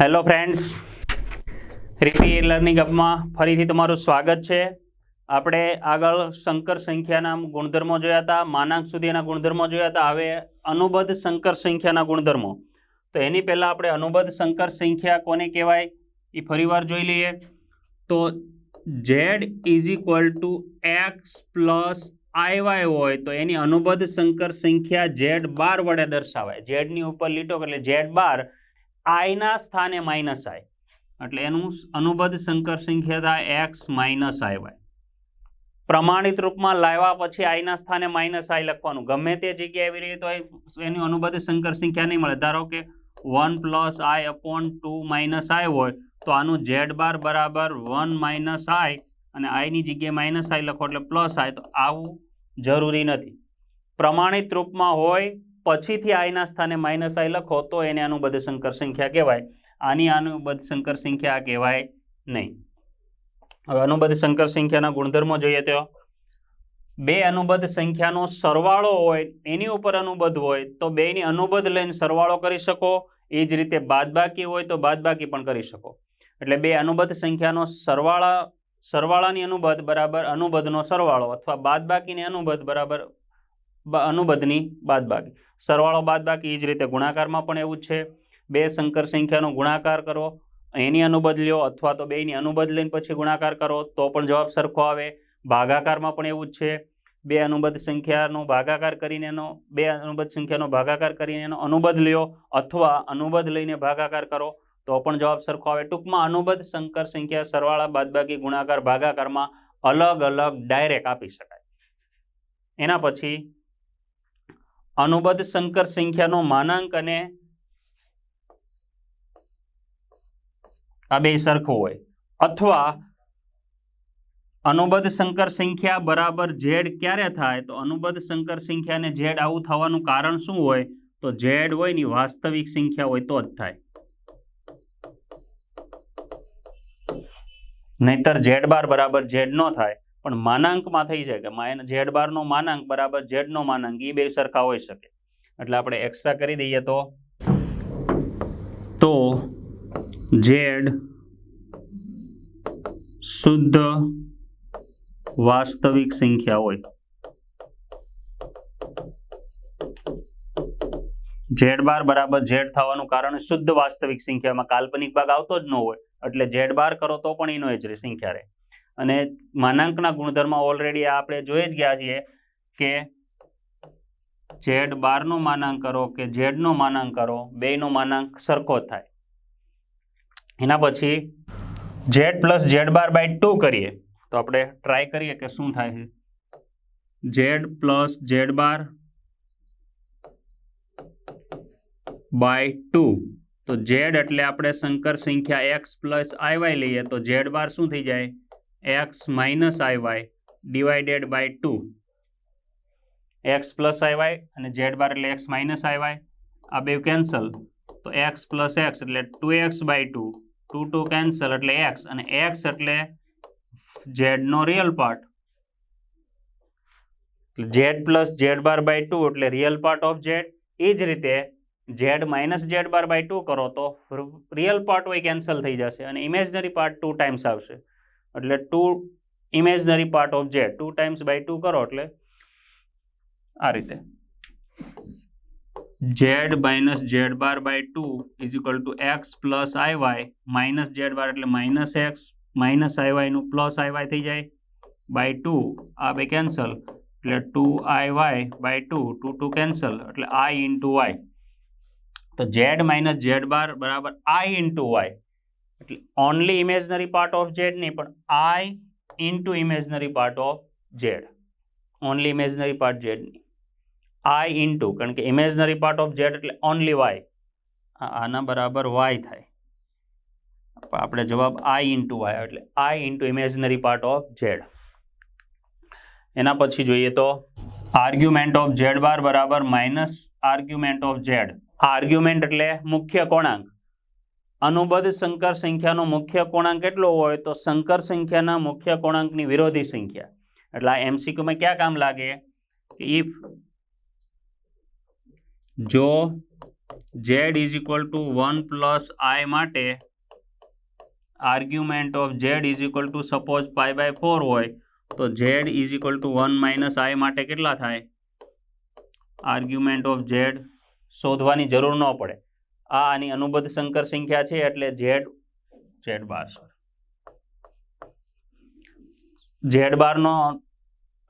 Hello friends RP learning અપમાં ફરીથી તમારું સ્વાગત છે. આપણે આગળ સંકર સંખ્યાના ગુણધર્મો જોયા હતા, માનાંક સુધીના ગુણધર્મો જોયા હતા, હવે અનુબદ્ધ સંકર સંખ્યાના ગુણધર્મો. તો એની પહેલાં આપણે અનુબદ્ધ સંકર સંખ્યા કોને કહેવાય? એ ફરીવાર જોઈ લઈએ. તો Z is equal to X plus I Y હોય, તો એની અનુબદ્ધ સંકર સંખ્યા ઝેડ બાર વડે દર્શાવાય. ઝેડની ઉપર લીટો એટલે ઝેડ બાર આઈના સ્થાને માઇનસ આઈ એટલે એનું અનુબદ્ધ સંકર સંખ્યા એક્સ માઇનસ આઈ વાય પ્રમાણિત રૂપમાં લાવ્યા પછી આઈના સ્થાને માઇનસ આઈ લખવાનું. ગમે તે જગ્યાએ આવી રહી તો એની અનુબદ્ધ સંકર સંખ્યા નહીં મળે. ધારો કે one plus I upon two minus I હોય, તો આનું ઝેડ બાર બરાબર વન માઇનસ આઈ અને આઈની જગ્યાએ માઇનસ આઈ લખો એટલે પ્લસ આઈ તો આવું જરૂરી નથી. પ્રમાણિત રૂપમાં હોય પછીથી આઈના સ્થાને માઇનસ આઈ લખો, તો એને અનુબદ્ધ સંકર સંખ્યા કહેવાય. આની અનુબદ્ધ સંકર સંખ્યા કહેવાય નહીં. હવે અનુબદ્ધ સંકર સંખ્યાના ગુણધર્મો જોઈએ તો, બે અનુબદ્ધ સંખ્યાનો સરવાળો હોય, એની ઉપર અનુબદ્ધ હોય, તો બેની અનુબદ્ધ લઈને સરવાળો કરી શકો. એ જ રીતે બાદબાકી હોય તો બાદબાકી પણ કરી શકો. એટલે બે અનુબદ્ધ સંખ્યાનો સરવાળા, સરવાળાની અનુબદ્ધ બરાબર અનુબદ્ધનો સરવાળો અથવા બાદબાકીની અનુબદ્ધ બરાબર અનુબદ્ધની બાદબાકી. સરવાળો બાદબાકી એ જ રીતે ગુણાકારમાં પણ એવું જ છે. બે સંકર સંખ્યાનો ગુણાકાર કરો, એની અનુબદ લ્યો અથવા તો બેની અનુબદ લઈને પછી ગુણાકાર કરો, તો પણ જવાબ સરખો આવે. ભાગાકારમાં પણ એવું જ છે. બે અનુબદ્ધ સંખ્યાનો ભાગાકાર કરીને એનો, બે અનુબદ્ધ સંખ્યાનો ભાગાકાર કરીને એનો અનુબદ્ધ લ્યો અથવા અનુબદ્ધ લઈને ભાગાકાર કરો, તો પણ જવાબ સરખો આવે. ટૂંકમાં અનુબદ્ધ સંકર સંખ્યા સરવાળા બાદબાકી ગુણાકાર ભાગાકારમાં અલગ અલગ ડાયરેક્ટ આપી શકાય. એના પછી અનુબદ્ધ સંકર સંખ્યાનો માનાંક અને આ બે સરખું હોય. અથવા અનુબદ્ધ સંકર સંખ્યા બરાબર ઝેડ ક્યારે થાય? તો અનુબદ્ધ સંકર સંખ્યાને ઝેડ આવું થવાનું કારણ શું હોય? તો ઝેડ હોયની વાસ્તવિક સંખ્યા હોય તો જ થાય. નહીતર ઝેડ બાર બરાબર ઝેડ નો થાય. પણ માનાંકમાં થઈ શકે. મા- ઝેડ બારનો માનાંક બરાબર ઝેડનો માનાંક એ બે સરખા હોઈ શકે. એટલે આપણે એક્સ્ટ્રા કરી દઈએ તો. તો ઝેડ શુદ્ધ વાસ્તવિક સંખ્યા હોય. ઝેડ બાર બરાબર ઝેડ થવાનું કારણ શુદ્ધ વાસ્તવિક સંખ્યામાં કાલ્પનિક ભાગ આવતો જ ન હોય. એટલે ઝેડ બાર કરો તો પણ એનો જ રહે સંખ્યા રહે. અને માનાંકના ગુણધર્મ ઓલરેડી આપણે જોઈ જ ગયા છીએ કે ઝેડ બારનો માનાંક કરો કે ઝેડનો માનાંક કરો, બેનો માનાંક સરખો થાય. એના પછી Z plus Z bar by two કરીએ. તો આપણે ટ્રાય કરીએ કે શું થાય છે? Z plus Z bar by two. તો ઝેડ એટલે આપણે સંકર સંખ્યા એક્સ પ્લસ આઈવાય લઈએ તો ઝેડ બાર શું થઈ જાય? X minus I Y divided by two. X plus I Y અને ઝેડ બાર એટલે એક્સ માઇનસ આઈવાય આ બે કેન્સલ. તો એક્સ પ્લસ એક્સ એટલે two X by two. Two two cancel એટલે એક્સ અને એક્સ એટલે ઝેડનો real part. Z plus Z bar by two એટલે રિયલ પાર્ટ ઓફ ઝેડ. એ જ રીતે Z minus Z bar by two કરો તો રિયલ પાર્ટ હોય કેન્સલ થઈ જશે અને ઇમેજનરી પાર્ટ ટુ ટાઈમ્સ આવશે. એટલે two imaginary part of Z two times by two કરો એટલે આ રીતે. Z minus Z bar by two is equal to X plus I Y minus Z bar એટલે માઇનસ એક્સ માઇનસ આઈ વાયનું plus આઈ Y થઈ જાય by two આ બે કેન્સલ એટલે two I Y by two two two cancel એટલે I into Y તો Z minus Z bar બરાબર આઈ ઇન્ટુ વાય એટલે only imaginary part of Z નહીં, પણ I into imaginary part of Z only imaginary part ઝેડની I into કારણ કે imaginary part of Z એટલે only Y આના બરાબર વાય થાય. પણ આપણે જવાબ આઈ ઇન્ટુ વાય એટલે I into imaginary part of Z એના પછી જોઈએ તો આર્ગ્યુમેન્ટ ઓફ ઝેડ બાર બરાબર minus argument of Z argument એટલે મુખ્ય કોણાંક. અનુબદ્ધ સંકર સંખ્યાનો મુખ્ય કોણાંક કેટલો હોય તો સંકર સંખ્યાના મુખ્ય કોણાંકની વિરોધી સંખ્યા. એટલે આ એમસીક્યુમાં ક્યાં કામ લાગે? કે ઇફ જો Z is equal to one plus I માટે argument of Z is equal to suppose pi by four હોય, તો Z is equal to one minus I માટે કેટલા થાય? આર્ગ્યુમેન્ટ ઓફ ઝેડ શોધવાની જરૂર ન પડે. આ આની અનુબદ્ધ સંકર સંખ્યા છે એટલે ઝેડ ઝેડ બાર ઝેડ બારનો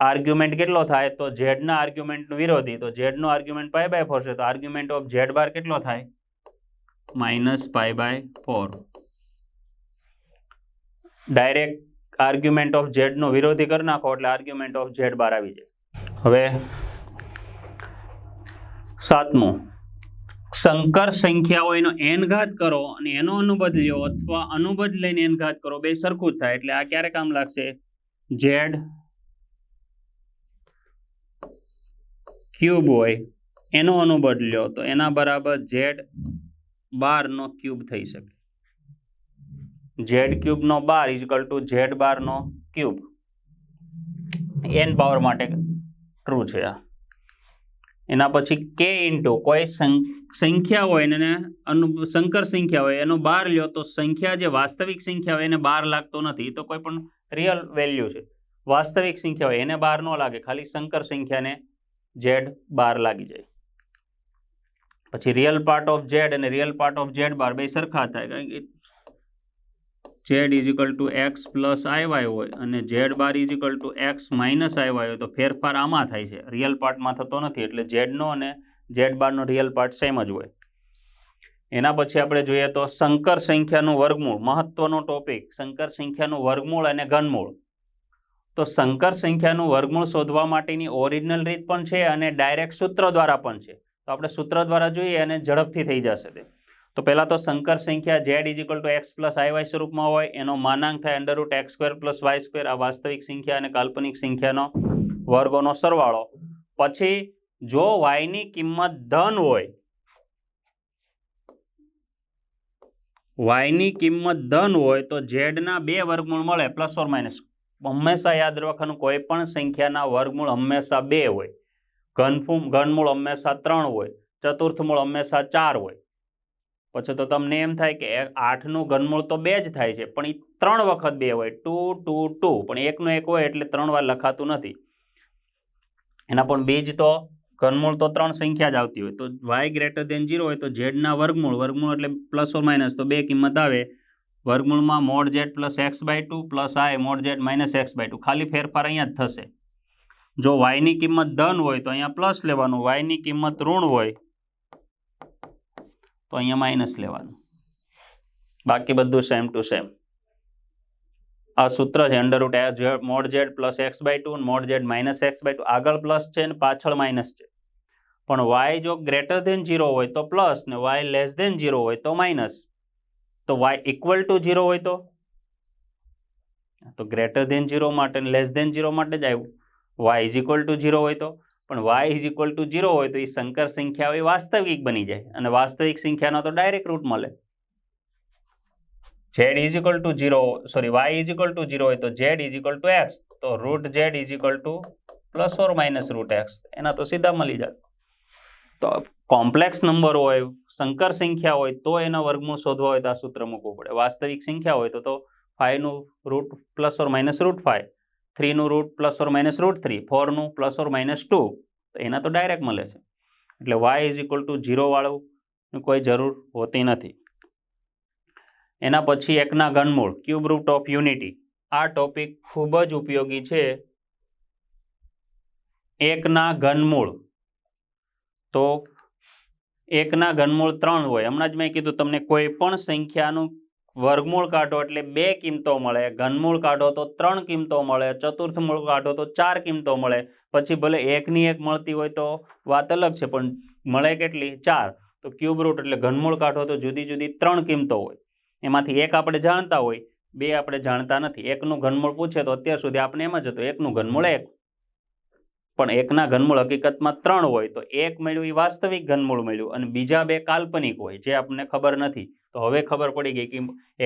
આર્ગ્યુમેન્ટ કેટલો થાય? તો ઝેડના આર્ગ્યુમેન્ટનું વિરોધી, તો ઝેડનો આર્ગ્યુમેન્ટ પાય બાય ફોર છે. તો આર્ગ્યુમેન્ટ ઓફ ઝેડ બાર કેટલો થાય? Minus pi by four direct argument of ઝેડનો વિરોધી કરી નાખો એટલે આર્ગ્યુમેન્ટ ઓફ ઝેડ બાર આવી જાય. હવે સાતમું. સંકર સંખ્યાઓ એનો એન ઘાત કરો અને એનો અનુબદ્ધ લ્યો અથવા અનુબદ્ધ લઈને એન ઘાત કરો. બે સરખું જ થાય, એટલે આ ક્યારે કામ લાગશે? ઝેડ ક્યુબ હોય, એનો અનુબદ્ધ લ્યો. તો એના બરાબર ઝેડ બારનો ક્યુબ થઈ શકે. Z ક્યુબનો bar is equal to Z બારનો ક્યુબ એન પાવર માટે ટ્રુ છે આ. એના પછી કે ઇન્ટુ કોઈ સંખ્યા હોય એને સંકર સંખ્યા હોય, એનો બાર લ્યો તો સંખ્યા જે વાસ્તવિક સંખ્યા હોય એને બાર લાગતો નથી તો કોઈ પણ રિયલ વેલ્યુ છે. વાસ્તવિક સંખ્યા હોય, એને બાર ન લાગે, ખાલી સંકર સંખ્યાને ઝેડ બાર લાગી જાય. પછી રિયલ પાર્ટ ઓફ ઝેડ અને real part of Z bar બે સરખા થાય, કારણ કે Z is equal to X plus આવ્યા હોય અને Z bar is equal to X minus આવ્યા હોય તો ફેરફાર આમાં થાય છે. રિયલ પાર્ટમાં થતો નથી એટલે ઝેડનો અને ઝેડ બારનો રિયલ પાર્ટ સેમ જ હોય. એના પછી આપણે જોઈએ તો સંકર સંખ્યાનું વર્ગમૂળ, મહત્વનો ટોપિક સંકર સંખ્યાનું વર્ગમૂળ અને ઘનમૂળ. તો સંકર સંખ્યાનું વર્ગમૂળ શોધવા માટેની ઓરિજિનલ રીત પણ છે અને ડાયરેક્ટ સૂત્ર દ્વારા પણ છે. તો આપણે સૂત્ર દ્વારા જોઈએ અને ઝડપથી થઈ જશે તે. તો પહેલાં તો સંકર સંખ્યા Z is equal to X plus I Y સ્વરૂપમાં હોય, એનો માનાંક થાય under root X square plus Y square આ વાસ્તવિક સંખ્યા અને કાલ્પનિક સંખ્યાનો વર્ગોનો સરવાળો. પછી જો વાયની કિંમત ધન હોય વાયની કિંમત ધન હોય, તો ઝેડના બે વર્ગમૂળ મળે પ્લસ ઓર માઇનસ હંમેશા યાદ રાખવાનું, કોઈ પણ સંખ્યાના વર્ગમૂળ હંમેશા બે હોય. ઘનફૂમ, ઘનમૂળ હંમેશા ત્રણ હોય. ચતુર્થ મૂળ હંમેશા ચાર હોય. પછી તો તમને એમ થાય કે આઠનું ઘનમૂળ તો બે જ થાય છે, પણ એ ત્રણ વખત બે હોય, ટુ ટુ ટુ, પણ એકનું એક હોય એટલે ત્રણ વાર લખાતું નથી. એના પણ બીજ તો, ઘનમૂળ તો ત્રણ સંખ્યા જ આવતી હોય. તો વાય ગ્રેટર દેન ઝીરો હોય તો ઝેડના વર્ગમૂળ વર્ગમૂળ એટલે પ્લસ ઓર માઇનસ તો બે કિંમત આવે. વર્ગમૂળમાં mod Z plus X by two plus I mod Z minus X by two ખાલી ફેરફાર અહીંયા જ થશે. જો વાયની કિંમત ધન હોય તો અહીંયા પ્લસ લેવાનું વાયની કિંમત ઋણ હોય તો અહીંયા માઇનસ લેવાનું બાકી બધું સેમ ટુ સેમ આ સૂત્ર છે under root mod Z plus X by two mod Z minus X by two આગળ પ્લસ છે ને પાછળ માઇનસ છે. પણ વાય જો ગ્રેટર દેન ઝીરો હોય તો પ્લસ ને વાય લેસ દેન ઝીરો હોય તો માઇનસ તો વાય ઇક્વલ ટુ ઝીરો હોય તો? તો ગ્રેટર દેન ઝીરો માટે લેસ દેન ઝીરો માટે જ આવ્યું. Y is equal to zero હોય તો? પણ Y is equal to zero હોય તો એ સંકર સંખ્યા એ વાસ્તવિક બની જાય. અને વાસ્તવિક સંખ્યાનો તો ડાયરેક્ટ રૂટ મળે. Z is equal to zero sorry Y is equal to zero હોય તો Z is equal to X તો root Z is equal to plus or minus root X એના તો સીધા મળી જાય. તો કોમ્પ્લેક્સ નંબર હોય, સંકર સંખ્યા હોય, તો એના વર્ગમૂળ શોધવા હોય તો આ સૂત્ર મૂકવું પડે. વાસ્તવિક સંખ્યા હોય તો તો ફાઈવનું root plus or minus root five થ્રીનું root plus or minus root three ફોરનું plus or minus two તો એના તો ડાયરેક્ટ મળે છે. એટલે વાય ઇઝ ઇક્વલ ટુ ઝીરોવાળું કોઈ જરૂર હોતી નથી. એના પછી એકના ઘનમૂળ ક્યુબ રૂટ ઓફ યુનિટી આ ટોપિક ખૂબ જ ઉપયોગી છે. એકના ઘનમૂળ. તો એકના ઘનમૂળ ત્રણ હોય. હમણાં જ મેં કીધું તમને કોઈ પણ સંખ્યાનું વર્ગમૂળ કાઢો એટલે બે કિંમતો મળે, ઘનમૂળ કાઢો તો ત્રણ કિંમતો મળે, ચતુર્થમૂળ કાઢો તો ચાર કિંમતો મળે. પછી ભલે એકની એક મળતી હોય તો વાત અલગ છે, પણ મળે કેટલી? ચાર. તો ક્યુબ રૂટ એટલે ઘનમૂળ કાઢો તો જુદી જુદી ત્રણ કિંમતો હોય. એમાંથી એક આપણે જાણતા હોય, બે આપણે જાણતા નથી. એકનું ઘનમૂળ પૂછે તો અત્યાર સુધી આપણે એમ જ હતું, એકનું ઘનમૂળ એક. પણ એકના ઘનમૂળ હકીકતમાં ત્રણ હોય તો એક મળ્યું એ વાસ્તવિક ઘનમૂળ મળ્યું અને બીજા બે કાલ્પનિક હોય જે આપણને ખબર નથી. તો હવે ખબર પડી ગઈ કે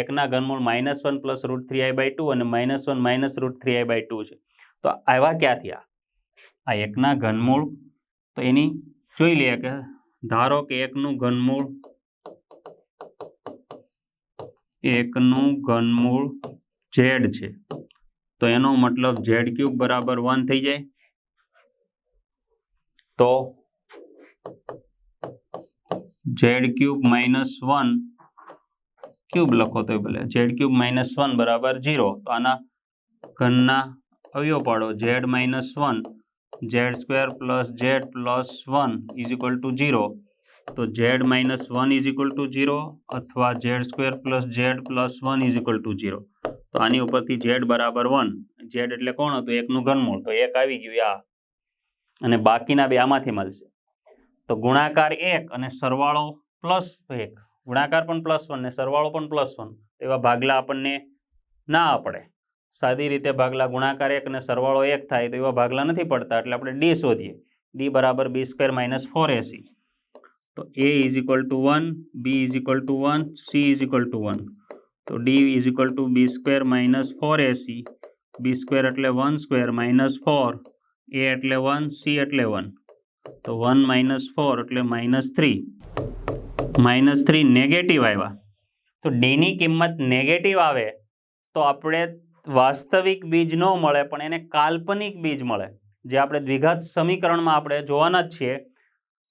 એકના ઘનમૂળ minus one plus root three I by two અને minus one minus root three I by two છે. તો આવ્યા ક્યાંથી આ આ એકના ઘનમૂળ તો એની જોઈ લઈએ કે ધારો કે એકનું ઘનમૂળ એકનું ઘનમૂળ ઝેડ છે. તો એનો મતલબ ઝેડ ક્યુબ બરાબર વન થઈ જાય. તો Z cube minus one cube લખો તો ભલે. ઝેડ ક્યુબ માઇનસ વન બરાબર ઝીરો તો આના ઘનના અવયવ પાડો. Z minus one Z square plus Z plus one is equal to zero તો Z minus one is equal to zero અથવા Z square plus Z plus one is equal to zero તો આની ઉપરથી ઝેડ બરાબર one Z એટલે કોણ હતું? એકનું ઘનમૂળ. તો એક આવી ગયું આ. અને બાકીના બે આમાંથી મળશે. તો ગુણાકાર એક અને સરવાળો પ્લસ એક. ગુણાકાર પણ પ્લસ વન ને સરવાળો પણ પ્લસ વન એવા ભાગલા આપણને ના પડે સાદી રીતે ભાગલા ગુણાકાર એક અને સરવાળો એક થાય તો એવા ભાગલા નથી પડતા. એટલે આપણે ડી શોધીએ. ડી બરાબર B square minus four AC તો A is equal to one B is equal to one C is equal to one તો D is equal to B square minus four AC B square એટલે one square minus four A એટલે one, C એટલે one. તો one minus four એટલે minus three. Minus three negative આવ્યા. તો ડીની કિંમત negative આવે તો આપણે વાસ્તવિક બીજ ન મળે, પણ એને કાલ્પનિક બીજ મળે. જે આપણે દ્વિઘાત સમીકરણમાં આપણે જોવાના જ છીએ.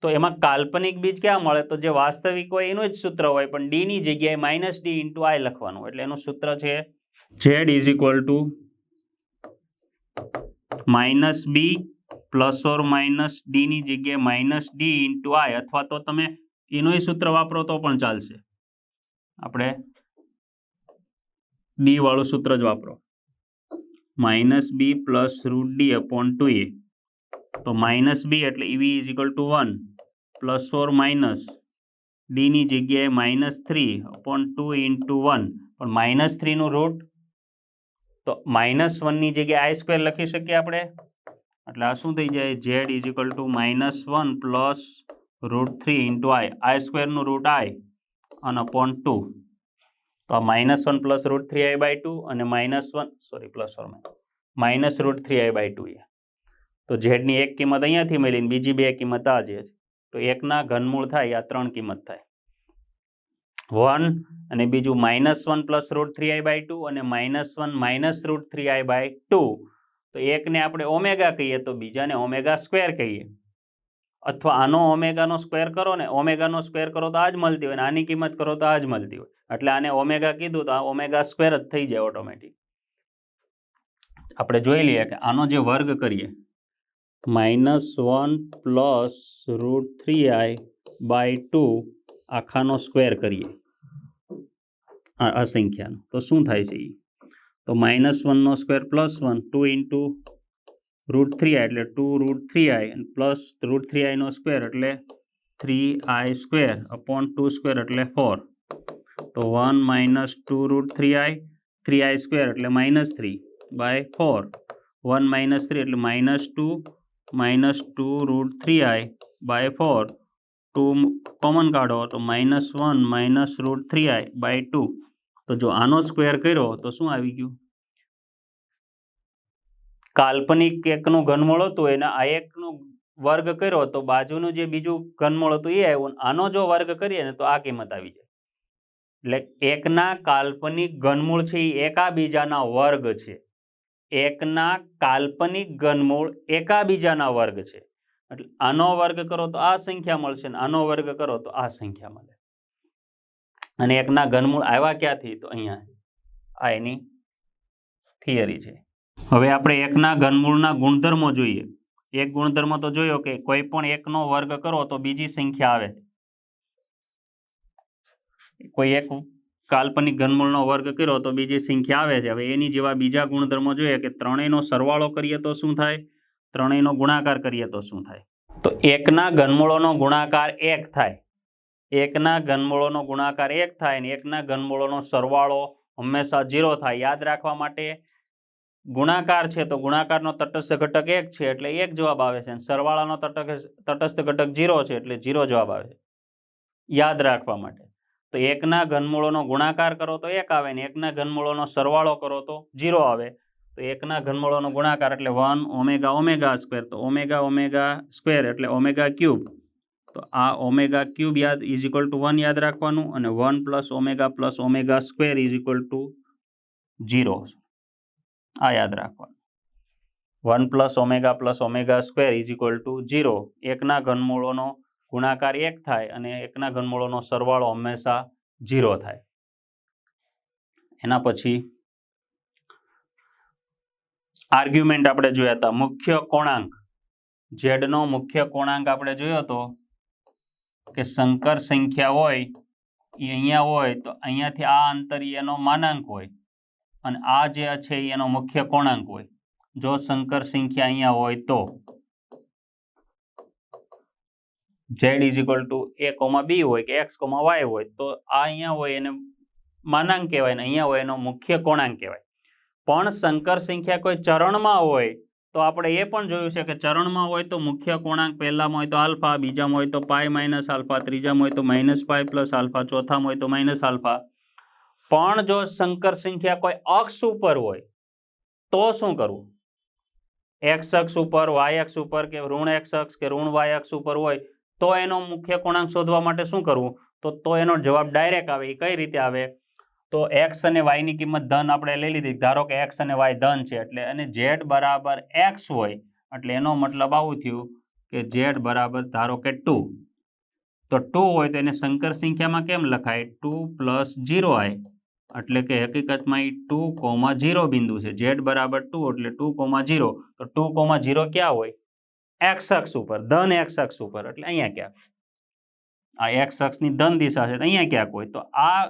તો એમાં કાલ્પનિક બીજ ક્યાં મળે? તો જે વાસ્તવિક હોય એનું જ સૂત્ર હોય, પણ ડીની જગ્યાએ માઇનસ ડી ઇન્ટુ આઈ લખવાનું. એટલે એનું સૂત્ર છે Z is equal to minus B plus or minus ડીની જગ્યાએ માઇનસ ડી ઇન્ટુ આઈ અથવા તો તમે એનોય સૂત્ર વાપરો તો પણ ચાલશે. આપણે ડી વાળું સૂત્ર જ વાપરો. Minus B plus root D upon two A. તો માઇનસ બી એટલે EV is equal to one plus or minus ડીની જગ્યાએ minus three upon two into one. પણ માઇનસ થ્રીનું રૂટ તો માઇનસ વનની જગ્યાએ આઈ સ્ક્વેર લખી શકીએ આપણે? એટલે આ શું થઈ જાય? Z is equal to minus one plus root three into i i સ્ક્વેરનું root આઈ અને અપોન ટુ તો આ minus one plus root three i by two અને minus one sorry plus or minus root three i by two એ તો ઝેડની એક કિંમત અહીંયાથી મળીને બીજી બે કિંમત આ જે તો એકના ઘનમૂળ થાય, આ ત્રણ કિંમત થાય. વન અને બીજું minus one plus root three i by two અને minus one minus root three i by two તો એકને આપણે ઓમેગા કહીએ તો બીજાને ઓમેગા સ્ક્વેર કહીએ. અથવા આનો ઓમેગાનો સ્ક્વેર કરો ને ઓમેગાનો સ્ક્વેર કરો તો આ જ મળતી હોય ને આની કિંમત કરો તો આ જ મળતી હોય. એટલે આને ઓમેગા કીધું તો આ ઓમેગા સ્ક્વેર જ થઈ જાય ઓટોમેટિક આપણે જોઈ લઈએ કે આનો જે વર્ગ કરીએ minus one plus root three i by two આખાનો square કરીએ. આ આ સંખ્યાનો તો શું થાય છે એ તો minus વનનો square plus one two into root three i એટલે ટુ રૂટ થ્રી આઈ અને પ્લસ રૂટ થ્રી આઈનો સ્ક્વેર એટલે three i square upon two square એટલે ફોર તો one minus two root three i three i square એટલે minus three by four one minus three એટલે minus two minus two root three i by four two common કાઢો તો minus one minus root three i by two તો જો આનો square કર્યો તો શું આવી ગયું? કાલ્પનિક એકનું ઘનમૂળ હતું એને આ એકનું વર્ગ કર્યો તો બાજુનું જે બીજું ઘનમૂળ હતું એ આવ્યું. આનો જો વર્ગ કરીએ ને તો આ કિંમત આવી જાય. એટલે એકના કાલ્પનિક ઘનમૂળ છે એ એકાબીજાના વર્ગ છે. એકના કાલ્પનિક ઘનમૂળ એકાબીજાના વર્ગ છે. એટલે આનો વર્ગ કરો તો આ સંખ્યા મળશે ને આનો વર્ગ કરો તો આ સંખ્યા મળે. અને એકના ઘનમૂળ આવ્યા ક્યાંથી? તો અહીંયા. આ એની થિયરી છે. હવે આપણે એકના ઘનમૂળના ગુણધર્મો જોઈએ. એક ગુણધર્મ તો જોયો કે કોઈ પણ એકનો વર્ગ કરો તો બીજી સંખ્યા આવે. કોઈ એક કાલ્પનિક ઘનમૂળનો વર્ગ કર્યો તો બીજી સંખ્યા આવે છે. હવે એની જેવા બીજા ગુણધર્મો જોઈએ કે ત્રણેયનો સરવાળો કરીએ તો શું થાય? ત્રણેયનો ગુણાકાર કરીએ તો શું થાય? તો એકના ઘનમૂળોનો ગુણાકાર એક થાય. એકના ઘનમૂળોનો ગુણાકાર એક થાય ને એકના ઘનમૂળોનો સરવાળો હંમેશા ઝીરો થાય. યાદ રાખવા માટે ગુણાકાર છે તો ગુણાકારનો તટસ્થ ઘટક એક છે એટલે એક જવાબ આવે છે અને સરવાળાનો તટક તટસ્થ ઘટક ઝીરો છે એટલે ઝીરો જવાબ આવે યાદ રાખવા માટે. તો એકના ઘનમૂળોનો ગુણાકાર કરો તો એક આવે ને એકના ઘનમૂળોનો સરવાળો કરો તો ઝીરો આવે. તો એકના ઘનમૂળોનો ગુણાકાર એટલે વન ઓમેગા ઓમેગા સ્ક્વેર. તો ઓમેગા ઓમેગા સ્ક્વેર એટલે ઓમેગા ક્યુબ. તો આ ઓમેગા ક્યુબ યાદ ઇઝ ઇક્વલ ટુ વન યાદ રાખવાનું અને one plus omega plus omega square is equal to zero આ યાદ રાખવાનું. One plus omega plus omega square is equal to zero એકના ઘનમૂળોનો ગુણાકાર એક થાય અને એકના ઘનમૂળોનો સરવાળો હંમેશા ઝીરો થાય. એના પછી આર્ગ્યુમેન્ટ આપણે જોયા હતા. મુખ્ય કોણાંક. ઝેડનો મુખ્ય કોણાંક આપણે જોયો હતો કે સંકર સંખ્યા હોય, એ અહીંયા હોય, તો અહીંયાથી આ અંતર એનો માનાંક હોય. અને આ જે છે એનો મુખ્ય કોણાંક હોય. જો સંકર સંખ્યા અહીંયા હોય તો Z is equal to A comma B હોય કે એક્સ કોમા વાય હોય, તો આ અહીંયા હોય એને માનાંક કહેવાય ને અહીંયા હોય એનો મુખ્ય કોણાંક કહેવાય. પણ સંકર સંખ્યા કોઈ ચરણમાં હોય, તો આપણે એ પણ જોયું છે કે ચરણમાં હોય તો મુખ્ય કોણાંક પહેલામાં હોય તો આલ્ફા, બીજામાં હોય તો પાય માઇનસ આલ્ફા, ત્રીજામાં હોય તો માઇનસ પાય પ્લસ આલ્ફા, ચોથામાં હોય તો માઇનસ આલ્ફા. પણ જો સંકર સંખ્યા કોઈ અક્ષ ઉપર હોય, તો શું કરવું? એક્સ અક્ષ ઉપર, વાય અક્ષ ઉપર કે ઋણ એક્સ અક્ષ કે ઋણ વાય અક્ષ ઉપર હોય, તો એનો મુખ્ય કોણાંક શોધવા માટે શું કરવું? તો તો એનો જવાબ ડાયરેક્ટ આવે, એ કઈ રીતે આવે? તો એક્સ અને વાયની કિંમત ધન આપણે લઈ લીધી. ધારો કે એક્સ અને વાય ધન છે, એટલે અને ઝેડ બરાબર એક્સ હોય, એટલે એનો મતલબ આવું થયું કે ઝેડ બરાબર ધારો કે ટુ તો ટુ હોય તો એને સંકર સંખ્યામાં કેમ લખાય? Two plus zero i. એટલે કે હકીકતમાં એ ટુ કોમા જીરો બિંદુ છે. ઝેડ બરાબર ટુ એટલે ટુ કોમા જીરો તો ટુ કોમા જીરો ક્યાં હોય? એક્સ અક્ષ ઉપર. ધન એક્સ અક્ષ ઉપર. એટલે અહીંયા ક્યાંક આ એક્સ અક્ષની ધન દિશા છે અહીંયા ક્યાંક હોય. તો આ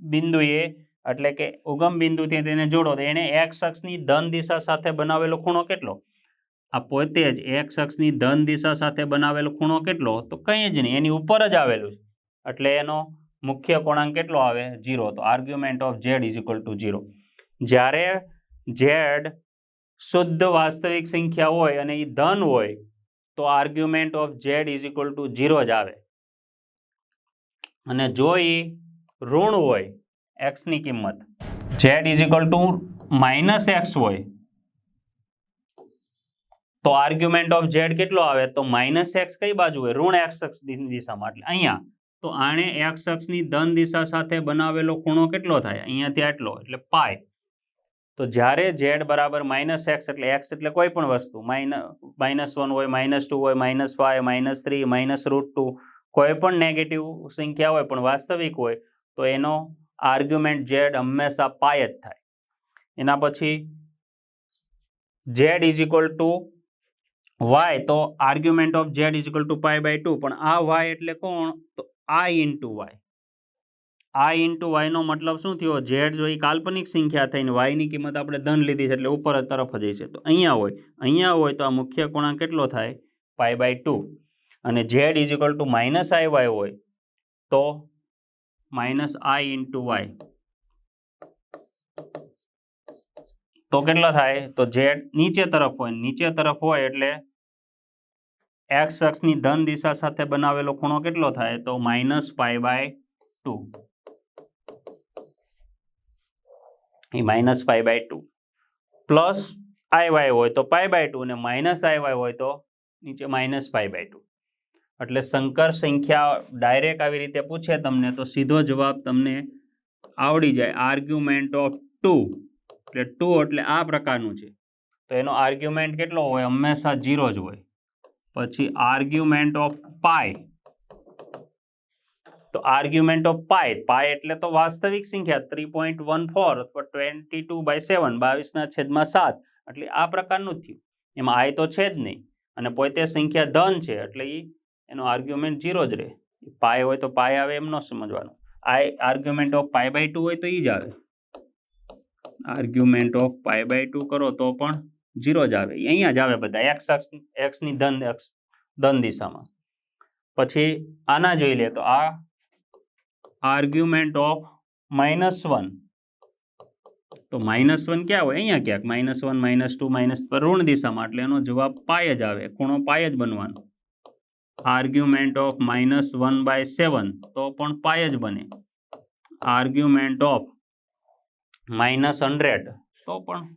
બિંદુએ, એટલે કે ઉગમ બિંદુથી તેને જોડો, તો એને એક્સ અક્ષની ધન દિશા સાથે બનાવેલો ખૂણો કેટલો? આ પોતે જ એક્સ અક્ષની ધન દિશા સાથે બનાવેલો ખૂણો કેટલો? તો કંઈ જ નહીં, એની ઉપર જ આવેલું છે. એટલે એનો મુખ્ય કોણાંક કેટલો આવે? જીરો તો argument of Z is equal to zero જ્યારે ઝેડ શુદ્ધ વાસ્તવિક સંખ્યા હોય અને એ ધન હોય, તો argument of Z is equal to zero જ આવે. અને જો એ ઋણ હોય એક્સની કિંમત. Z is equal to minus X હોય. તો આર્ગ્યુમેન્ટ ઓફ ઝેડ કેટલો આવે? તો માઇનસ એક્સ કઈ બાજુ હોય? ઋણ એક્સ અક્ષ દિ- દિશામાં. એટલે અહીંયા, તો આણે એક્સ અક્ષની ધન દિશા સાથે બનાવેલો ખૂણો કેટલો થાય? અહીંયાથી આટલો એટલે. પાય તો જ્યારે ઝેડ બરાબર માઇનસ એક્સ એટલે એક્સ એટલે કોઈ પણ વસ્તુ. માઇનસ માઇનસ વન હોય માઇનસ ટુ હોય minus five minus three minus root two કોઈ પણ નેગેટિવ સંખ્યા હોય, પણ વાસ્તવિક હોય તો એનો આર્ગ્યુમેન્ટ ઝેડ હંમેશા પાય જ થાય. એના પછી Z is equal to Y તો argument of Z is equal to pi by two પણ આ વાય એટલે કોણ? તો i into Y i into વાયનો મતલબ શું થયો? ઝેડ જો એ કાલ્પનિક સંખ્યા થઈને વાયની કિંમત આપણે ધન લીધી છે એટલે ઉપર તરફ જઈ છે. તો અહીંયા હોય અહીંયા હોય તો આ મુખ્ય કોણાંક કેટલો થાય? પાય બાય ટુ અને Z is equal to minus i Y હોય તો માઇનસ આઈ ઇન્ટુ વાય તો કેટલા થાય તો ઝેડ નીચે તરફ હોય નીચે તરફ હોય એટલે એક્સ અક્ષની ધન દિશા સાથે બનાવેલો ખૂણો કેટલો થાય તો minus pi by two A minus pi by two plus i Y હોય તો પાય બાય ટુ અને માઇનસ આઈ વાય હોય તો નીચે માઇનસ પાય બાય ટુ એટલે સંકર સંખ્યા ડાયરેક્ટ આવી રીતે પૂછે તમને તો સીધો જવાબ તમને આવડી જાય. આર્ગ્યુમેન્ટ ઓફ ટુ એટલે ટુ એટલે આ પ્રકારનું છે. તો એનો આર્ગ્યુમેન્ટ કેટલો હોય? હંમેશા ઝીરો જ હોય. પછી આર્ગ્યુમેન્ટ ઓફ પાય તો આર્ગ્યુમેન્ટ ઓફ પાય પાય એટલે તો વાસ્તવિક સંખ્યા થ્રી પોઈન્ટ વન ફોર અથવા ટ્વેન્ટી ટુ બાય સેવન બાવીસના છેદમાં સાત. એટલે આ પ્રકારનું થયું. એમાં આય તો છે જ નહીં. અને પોતે સંખ્યા ધન છે, એટલે એ એનો આર્ગ્યુમેન્ટ ઝીરો જ રહે. પાય હોય તો પાય આવે એમ ન સમજવાનું. I argument of pi by two હોય તો એ જ આવે. Argument of pi by two કરો તો પણ ઝીરો જ આવે. અહીંયા જ આવે બધા. એક્સ અક્ષ એક્સની ધન એક્સ ધન દિશામાં. પછી આના જોઈ લે તો આ આર્ગ્યુમેન્ટ ઓફ માઇનસ વન તો માઇનસ વન ક્યાં હોય? અહીંયા ક્યાંક? Minus one minus two minus ઋણ દિશામાં. એટલે એનો જવાબ પાય જ આવે. ખૂણો પાય જ બનવાનો. Argument of minus one by seven તો પણ પાય જ બને. આર્ગ્યુમેન્ટ ઓફ માઇનસ હંડ્રેડ તો પણ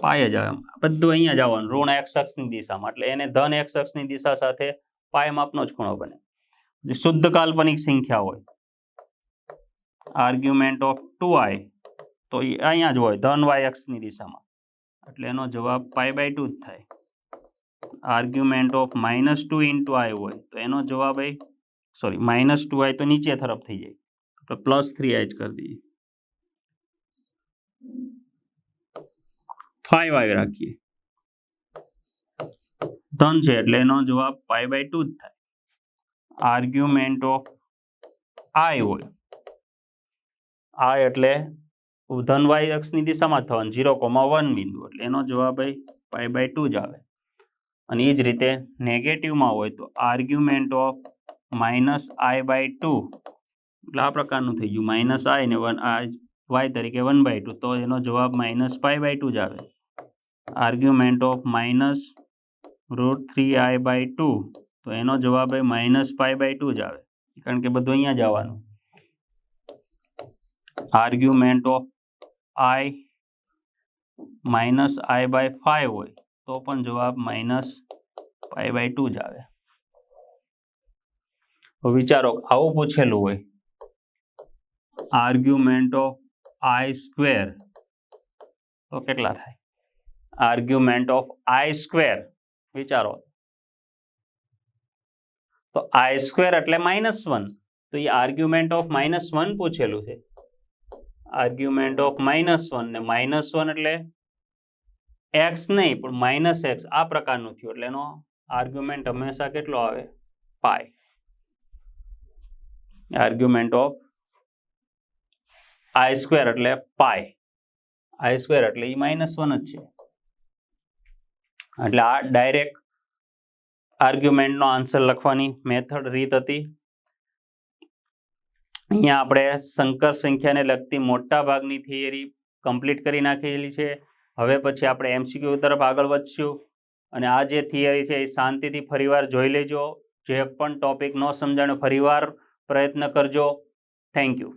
પાય જ બધું અહીંયા જ આવવાનું. ઋણ એક્સ અક્ષની દિશામાં. એટલે એને ધન એક્સ અક્ષની દિશા સાથે પાય માપનો જ ખૂણો બને. શુદ્ધ કાલ્પનિક સંખ્યા હોય. આર્ગ્યુમેન્ટ ઓફ ટુ આઈ તો એ અહીંયા જ હોય. ધન વાય અક્ષની દિશામાં. એટલે એનો જવાબ પાય બાય ટુ જ થાય. Argument of minus two into i હોય તો એનો જવાબ એ સોરી માઇનસ ટુ આઈ તો નીચે તરફ થઈ જાય તો પ્લસ થ્રી આઈ જ કરી દઈએ ફાઈવ આવી રાખીએ ધન છે એટલે એનો જવાબ પાઈ બાય ટુ જ થાય આર્ગ્યુમેન્ટ ઓફ આઈ હોય આ એટલે ધન વાય અક્ષની દિશામાં થવાનું ઝીરો કોમા વન બિંદુ એટલે એનો જવાબ અહીં પાઈ બાય ટુ જ આવે અને એ જ રીતે નેગેટિવમાં હોય તો argument of minus i by two એટલે આ પ્રકારનું થઈ ગયું. માઇનસ આઈ ને વન આ વાય તરીકે વન બાય ટુ તો એનો જવાબ માઇનસ ફાય બાય ટુ જ આવે. Argument of minus root three i by two તો એનો જવાબ એ માઇનસ ફાય બાય ટુ જ આવે. કારણ કે બધું અહીંયા જ આવવાનું. Argument of i minus i by five હોય. તો પણ જવાબ માઇનસ પાઈ બાય ટુ જ આવે. તો વિચારો, આવું પૂછેલું હોય. આર્ગ્યુમેન્ટ ઓફ આઈ સ્ક્વેર તો કેટલા થાય? આર્ગ્યુમેન્ટ ઓફ આઈ સ્ક્વેર વિચારો. તો આઈ સ્ક્વેર એટલે માઇનસ વન તો એ આર્ગ્યુમેન્ટ ઓફ માઇનસ વન પૂછેલું છે. આર્ગ્યુમેન્ટ ઓફ માઇનસ વન ને માઇનસ વન એટલે એક્સ નહીં, પણ માઇનસ એક્સ આ પ્રકારનું થયું. એટલે એનો આર્ગ્યુમેન્ટ હંમેશા કેટલો આવે? Pi argument of i square એટલે પાય આઈ સ્ક્વેર એટલે એ માઇનસ વન જ છે. એટલે આ ડાયરેક્ટ આર્ગ્યુમેન્ટનો આન્સર લખવાની મેથડ રીત હતી. અહીંયા આપણે સંકર સંખ્યાને લગતી મોટા ભાગની થિયરી કમ્પ્લીટ કરી નાખેલી છે. હવે પછી આપણે એમસીક્યુ તરફ આગળ વધશું અને આ જે થિયરી છે એ શાંતિથી ફરીવાર જોઈ લેજો. જે પણ ટોપિક ન સમજાણો ફરીવાર પ્રયત્ન કરજો. Thank you